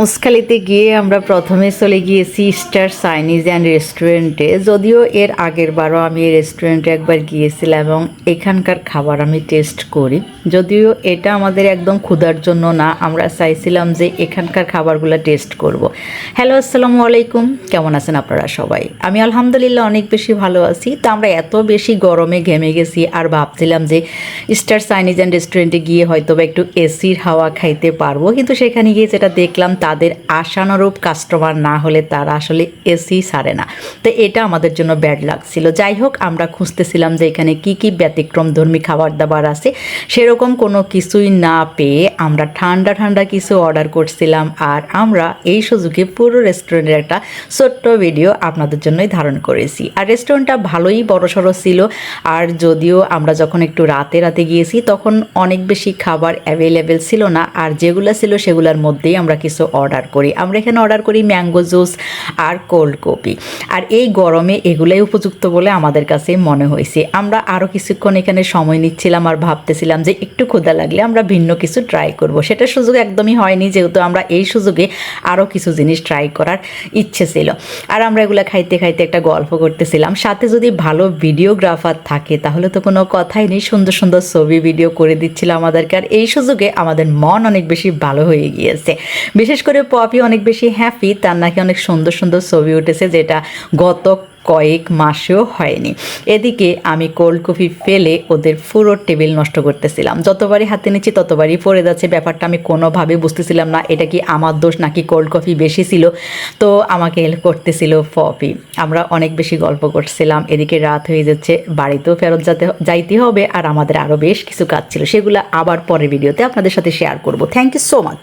মুসখালিতে গিয়ে আমরা প্রথমে চলে গিয়েছি স্টার চাইনিজ অ্যান্ড রেস্টুরেন্টে যদিও এর আগের বারও আমি এই রেস্টুরেন্টে একবার গিয়েছিলাম এবং এখানকার খাবার আমি টেস্ট করি। যদিও এটা আমাদের একদম ক্ষুধার জন্য না, আমরা চাইছিলাম যে এখানকার খাবারগুলো টেস্ট করব। হ্যালো আসসালামু আলাইকুম। কেমন আছেন আপনারা সবাই? আমি আলহামদুলিল্লাহ অনেক বেশি ভালো আছি। তো আমরা এত বেশি গরমে ঘেমে গেছি আর ভাবছিলাম যে স্টার চাইনিজ অ্যান্ড রেস্টুরেন্টে গিয়ে হয়তো বা একটু এসির হাওয়া খাইতে পারব। কিন্তু সেখানে গিয়ে যেটা দেখলাম তাদের আশানুরূপ কাস্টমার না হলে তারা আসলে এসি সারে না। তো এটা আমাদের জন্য ব্যাড লাগছিল যাই হোক, আমরা খুঁজতেছিলাম যে এখানে কি কি ব্যতিক্রম ধর্মী খাবার দাবার আছে। সেরকম কোনো কিছুই না পেয়ে আমরা ঠান্ডা ঠান্ডা কিছু অর্ডার করছিলাম আর আমরা এই সুযোগে পুরো রেস্টুরেন্টের একটা ছোট্ট ভিডিও আপনাদের জন্যই ধারণ করেছি। আর রেস্টুরেন্টটা ভালোই বড়সড় ছিল। আর যদিও আমরা যখন একটু রাতে রাতে গিয়েছি, তখন অনেক বেশি খাবার অ্যাভেলেবেল ছিল না। আর যেগুলো ছিল, সেগুলোর মধ্যেই আমরা কিছু অর্ডার করি। আমরা এখানে অর্ডার করি ম্যাঙ্গো জুস আর কোল্ড কপি। আর এই গরমে এগুলাই উপযুক্ত বলে আমাদের কাছে মনে হয়েছে। আমরা আরও কিছুক্ষণ এখানে সময় নিচ্ছিলাম আর ভাবতেছিলাম যে একটু ক্ষুদা লাগলে আমরা ভিন্ন কিছু ট্রাই করব। সেটা সুযোগ একদমই হয়নি, যেহেতু আমরা এই সুযোগে আরও কিছু জিনিস ট্রাই করার ইচ্ছে ছিল। আর আমরা এগুলো খাইতে খাইতে একটা গল্প করতেছিলাম। সাথে যদি ভালো ভিডিওগ্রাফার থাকে, তাহলে তো কোনো কথাই নেই। সুন্দর সুন্দর ছবি ভিডিও করে দিচ্ছিল আমাদেরকে। আর এই সুযোগে আমাদের মন অনেক বেশি ভালো হয়ে গিয়েছে। বিশেষ করে পপি অনেক বেশি হ্যাপি তার নাকি অনেক সুন্দর সুন্দর ছবি উঠেছে যেটা গত কয়েক মাসেও হয়নি। এদিকে আমি কোল্ড কফি ফেলে ওদের পুরো টেবিল নষ্ট করতেছিলাম। যতবারই হাতে নিচ্ছি ততবারই পড়ে যাচ্ছে। ব্যাপারটা আমি কোনোভাবে বুঝতেছিলাম না, এটা কি আমার দোষ নাকি কোল্ড কফি বেশি ছিল? তো আমাকে হেল্প করতেছিল পপি আমরা অনেক বেশি গল্প করছিলাম। এদিকে রাত হয়ে যাচ্ছে, বাড়িতেও ফেরত যেতে, যাইতে হবে। আর আমাদের আরও বেশ কিছু কাজ ছিল, সেগুলো আবার পরের ভিডিওতে আপনাদের সাথে শেয়ার করব। Thank you so much